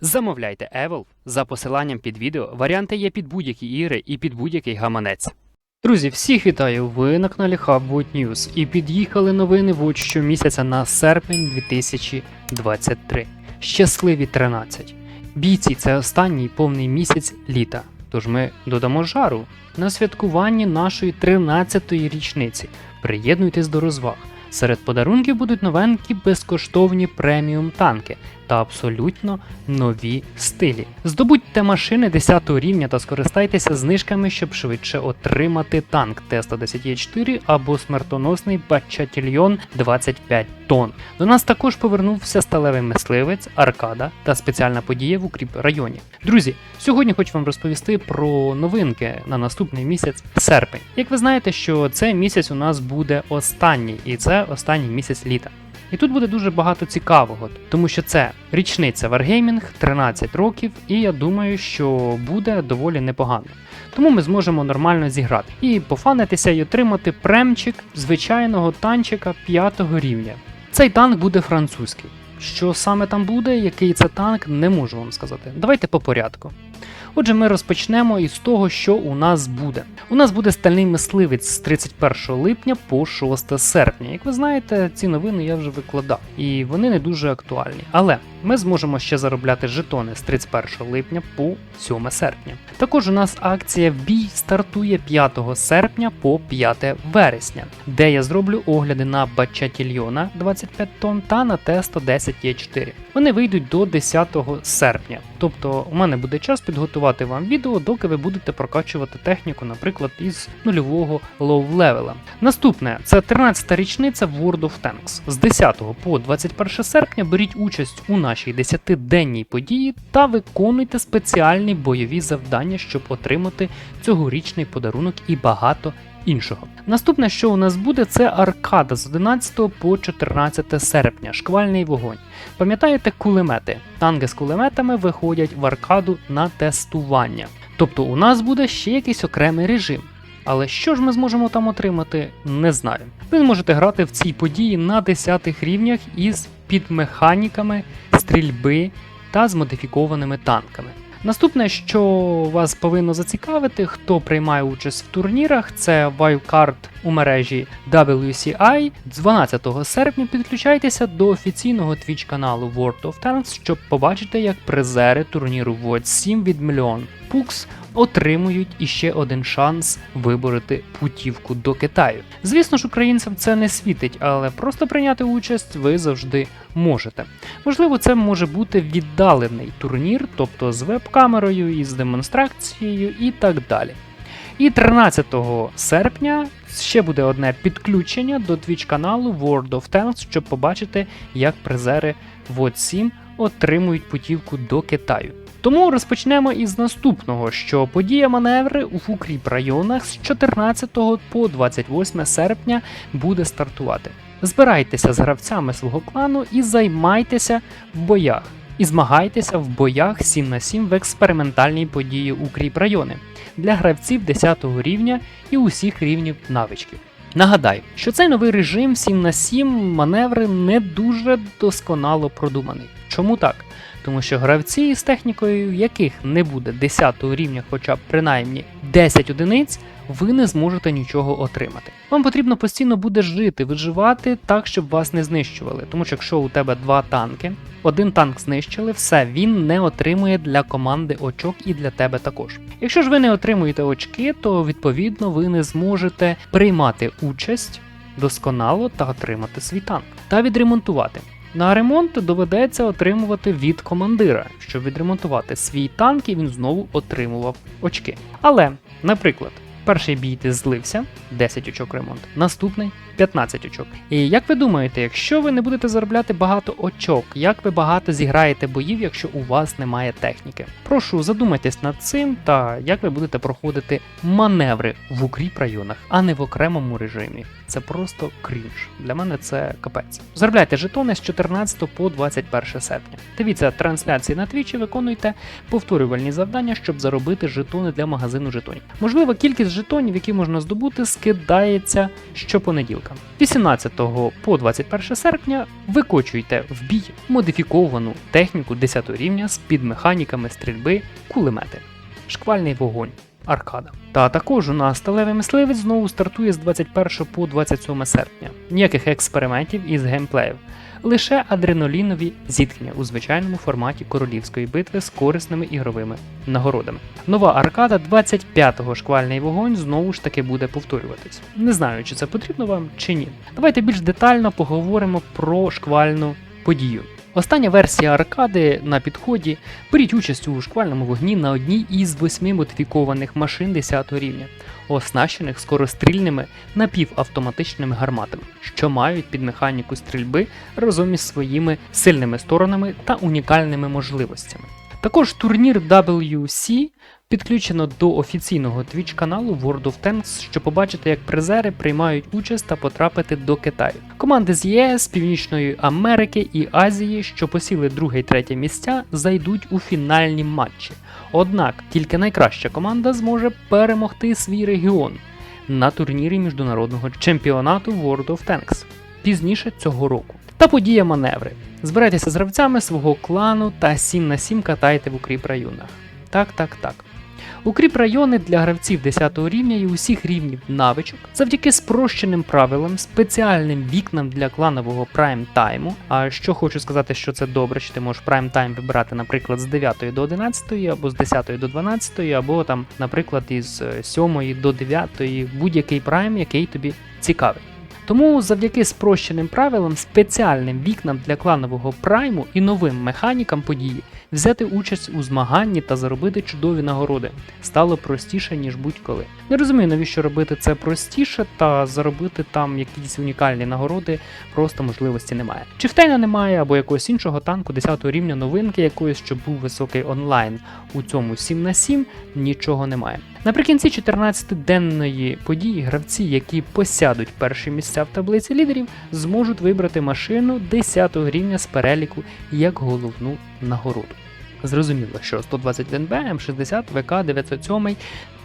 Замовляйте Evolve за посиланням під відео. Варіанти є під будь-які ігри і під будь-який гаманець. Друзі, всіх вітаю! Ви на каналі Hubwood News і під'їхали новини в щомісяця на серпень 2023. Щасливі 13. Бійці це останній повний місяць літа. Тож ми додамо жару на святкуванні нашої 13-ї річниці. Приєднуйтесь до розваг. Серед подарунків будуть новенькі безкоштовні преміум танки та абсолютно нові стилі. Здобудьте машини 10 рівня та скористайтеся знижками, щоб швидше отримати танк Т-110Е4 або смертоносний Бачатільйон 25 тонн. До нас також повернувся сталевий мисливець, аркада та спеціальна подія в укріп районі. Друзі, сьогодні хочу вам розповісти про новинки на наступний місяць серпень. Як ви знаєте, що цей місяць у нас буде останній, і це останній місяць літа. І тут буде дуже багато цікавого, тому що це річниця Wargaming, 13 років, і я думаю, що буде доволі непогано. Тому ми зможемо нормально зіграти і пофанитися і отримати премчик звичайного танчика 5 рівня. Цей танк буде французький. Що саме там буде, який це танк, не можу вам сказати. Давайте по порядку. Отже, ми розпочнемо із того, що у нас буде. У нас буде стальний мисливець з 31 липня по 6 серпня. Як ви знаєте, ці новини я вже викладав, і вони не дуже актуальні. Але ми зможемо ще заробляти жетони з 31 липня по 7 серпня. Також у нас акція бій стартує 5 серпня по 5 вересня, де я зроблю огляди на Бачатільйона 25 тонн та на Т-110 Е4. Вони вийдуть до 10 серпня. Тобто у мене буде час підготувати вам відео, доки ви будете прокачувати техніку, наприклад, із нульового лоу-левела. Наступне це 13-та річниця World of Tanks. З 10 по 21 серпня беріть участь у нашій 10-денній події та виконуйте спеціальні бойові завдання, щоб отримати цьогорічний подарунок і багато іншого. Наступне, що у нас буде, це аркада з 11 по 14 серпня, шквальний вогонь. Пам'ятаєте кулемети? Танки з кулеметами виходять в аркаду на тестування. Тобто у нас буде ще якийсь окремий режим. Але що ж ми зможемо там отримати, не знаю. Ви можете грати в цій події на 10 рівнях із підмеханіками, стрільби та з модифікованими танками. Наступне, що вас повинно зацікавити, хто приймає участь в турнірах, це Wildcard у мережі WCI. 12 серпня підключайтеся до офіційного твіч каналу World of Tanks, щоб побачити, як призери турніру WOD 7 від мільйон Пукс отримують іще один шанс вибороти путівку до Китаю. Звісно ж, українцям це не світить, але просто прийняти участь ви завжди можете. Можливо, це може бути віддалений турнір, тобто з веб-камерою, із демонстрацією і так далі. І 13 серпня ще буде одне підключення до твіч каналу World of Tanks, щоб побачити, як призери WOD 7 отримують путівку до Китаю. Тому розпочнемо із наступного, що подія маневри у укріп районах з 14 по 28 серпня буде стартувати. Збирайтеся з гравцями свого клану і займайтеся в боях. І змагайтеся в боях 7 на 7 в експериментальній події укріп райони для гравців 10 рівня і усіх рівнів навичків. Нагадаю, що цей новий режим 7 на 7 маневри не дуже досконало продуманий. Чому так? Тому що гравці з технікою, яких не буде 10 рівня, хоча б принаймні 10 одиниць, ви не зможете нічого отримати. Вам потрібно постійно буде жити, виживати так, щоб вас не знищували. Тому що якщо у тебе два танки, один танк знищили, все, він не отримує для команди очок і для тебе також. Якщо ж ви не отримуєте очки, то відповідно ви не зможете приймати участь досконало та отримати свій танк та відремонтувати. На ремонт доведеться отримувати від командира, щоб відремонтувати свій танк, і він знову отримував очки. Але, наприклад, перший бій ти злився, 10 очок ремонт, наступний 15 очок. І як ви думаєте, якщо ви не будете заробляти багато очок, як ви багато зіграєте боїв, якщо у вас немає техніки? Прошу задумайтесь над цим та як ви будете проходити маневри в укріп районах, а не в окремому режимі. Це просто крінж. Для мене це капець. Заробляйте жетони з 14 по 21 серпня. Дивіться трансляції на твічі, виконуйте повторювальні завдання, щоб заробити жетони для магазину жетонів. Можливо, кількість жетонів, які можна здобути, скидається щопонеділка. 18 по 21 серпня викочуйте в бій модифіковану техніку 10 рівня з підмеханіками стрільби кулемети. Шквальний вогонь. Аркада. Та також у нас сталевий мисливець знову стартує з 21 по 27 серпня. Ніяких експериментів із геймплеїв. Лише адреналінові зіткнення у звичайному форматі королівської битви з корисними ігровими нагородами. Нова аркада 25-го шквальний вогонь знову ж таки буде повторюватись. Не знаю, чи це потрібно вам чи ні. Давайте більш детально поговоримо про шквальну подію. Остання версія аркади на підході беріть участь у шквальному вогні на одній із восьми модифікованих машин 10 рівня, оснащених скорострільними напівавтоматичними гарматами, що мають під механіку стрільби разом із своїми сильними сторонами та унікальними можливостями. Також турнір WC підключено до офіційного Twitch каналу World of Tanks, щоб побачити, як призери приймають участь та потрапити до Китаю. Команди з ЄС, Північної Америки і Азії, що посіли друге і третє місця, зайдуть у фінальні матчі. Однак тільки найкраща команда зможе перемогти свій регіон на турнірі міжнародного чемпіонату World of Tanks пізніше цього року. Та подія маневри. Збирайтеся з гравцями свого клану та 7 на 7 катайте в укріп районах. Так, так, так. Укріп райони для гравців 10 рівня і усіх рівнів навичок завдяки спрощеним правилам, спеціальним вікнам для кланового прайм тайму. А що хочу сказати, що це добре, що ти можеш прайм тайм вибирати, наприклад, з 9 до 11, або з 10 до 12, або там, наприклад, із 7 до 9, будь-який прайм, який тобі цікавий. Тому завдяки спрощеним правилам, спеціальним вікнам для кланового прайму і новим механікам події взяти участь у змаганні та заробити чудові нагороди стало простіше, ніж будь-коли. Не розумію, навіщо робити це простіше та заробити там якісь унікальні нагороди, просто можливості немає. Чифтейна немає або якогось іншого танку 10 рівня новинки якоїсь, щоб був високий онлайн. У цьому 7 на 7 нічого немає. Наприкінці 14-денної події гравці, які посядуть перші місця в таблиці лідерів, зможуть вибрати машину 10 рівня з переліку як головну нагороду. Зрозуміло, що 121 Б, М60, ВК 907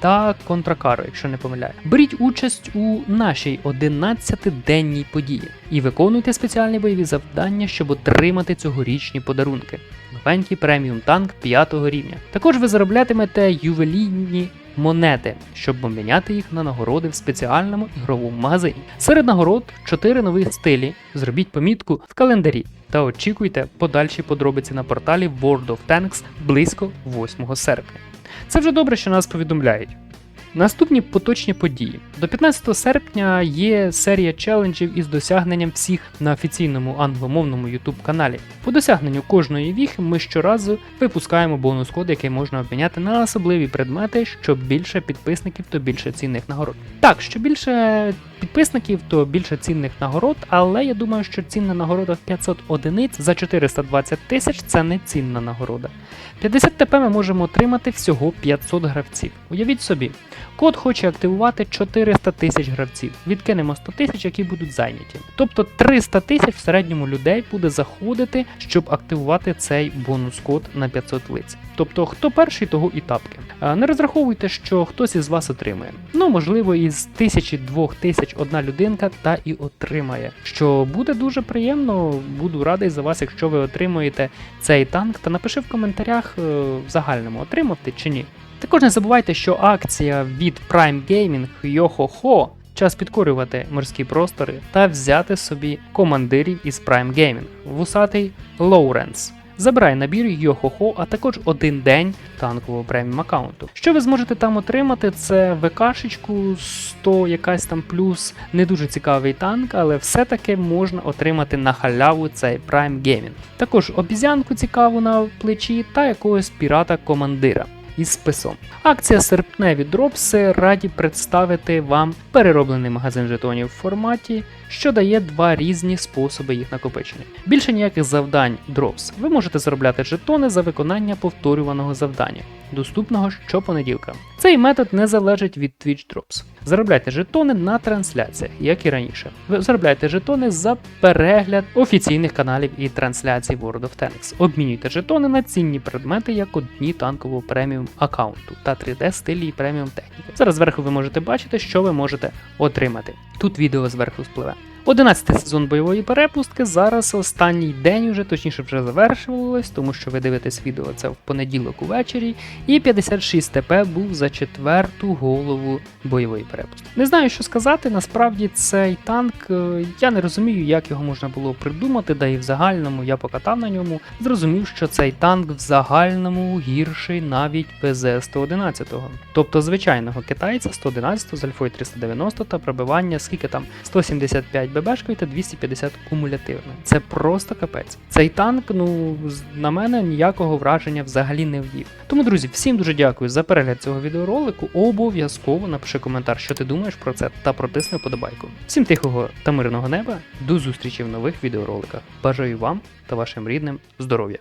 та Контракаро, якщо не помиляю. Беріть участь у нашій 11-денній події і виконуйте спеціальні бойові завдання, щоб отримати цьогорічні подарунки. Новенький преміум танк 5 рівня. Також ви зароблятимете ювелійні монети, щоб обміняти їх на нагороди в спеціальному ігровому магазині. Серед нагород 4 нових стилі. Зробіть помітку в календарі та очікуйте подальші подробиці на порталі World of Tanks близько 8 серпня. Це вже добре, що нас повідомляють. Наступні поточні події. До 15 серпня є серія челенджів із досягненням всіх на офіційному англомовному YouTube каналі. По досягненню кожної віхи ми щоразу випускаємо бонус код, який можна обміняти на особливі предмети, що більше підписників, то більше цінних нагород. Так, що більше підписників, то більше цінних нагород, але я думаю, що цінна нагорода в 500 одиниць за 420 тисяч це не цінна нагорода. 50 ТП ми можемо отримати всього 500 гравців. Уявіть собі, код хоче активувати 400 тисяч гравців. Відкинемо 100 тисяч, які будуть зайняті. Тобто 300 тисяч в середньому людей буде заходити, щоб активувати цей бонус-код на 500 лиць. Тобто, хто перший, того і тапки. Не розраховуйте, що хтось із вас отримає. Ну, можливо, із тисячі двох тисяч одна людинка та і отримає. Що буде дуже приємно, буду радий за вас, якщо ви отримуєте цей танк, та напиши в коментарях е, в загальному, отримав ти чи ні. Також не забувайте, що акція від Prime Gaming Йо-хо-хо час підкорювати морські простори та взяти собі командирів із Prime Gaming. Вусатий Лоуренс. Забирай набір Йо-хо-хо, а також один день танкового преміум аккаунту. Що ви зможете там отримати? Це ВКшечку 100, якась там плюс, не дуже цікавий танк, але все-таки можна отримати на халяву цей Prime Gaming. Також обізянку цікаву на плечі та якогось пірата-командира. Із списом. Акція серпневі дропси раді представити вам перероблений магазин жетонів в форматі, що дає два різні способи їх накопичення. Більше ніяких завдань дропс. Ви можете заробляти жетони за виконання повторюваного завдання, доступного щопонеділка. Цей метод не залежить від Twitch Drops. Заробляйте жетони на трансляціях, як і раніше. Ви заробляєте жетони за перегляд офіційних каналів і трансляцій World of Tanks. Обмінюйте жетони на цінні предмети, як одні танкового преміум аккаунту та 3D стилі і преміум техніки. Зараз зверху ви можете бачити, що ви можете отримати. Тут відео зверху спливе. 11 сезон бойової перепустки. Зараз останній день уже, точніше, вже завершувалось, тому що ви дивитесь відео це в понеділок увечері. І 56 ТП був за четверту голову бойової перепустки. Не знаю, що сказати. Насправді цей танк. е, Я не розумію, як його можна було придумати, да і в загальному я покатав на ньому. Зрозумів, що цей танк в загальному гірший навіть ПЗ 111, тобто звичайного китайця 111 з альфою 390 та пробивання скільки там 175 ББшкою та 250 кумулятивною. Це просто капець. Цей танк, ну на мене ніякого враження взагалі не ввів. Тому, друзі, всім дуже дякую за перегляд цього відеоролику. Обов'язково напиши коментар, що ти думаєш про це, та протисни вподобайку. Всім тихого та мирного неба. До зустрічі в нових відеороликах. Бажаю вам та вашим рідним здоров'я.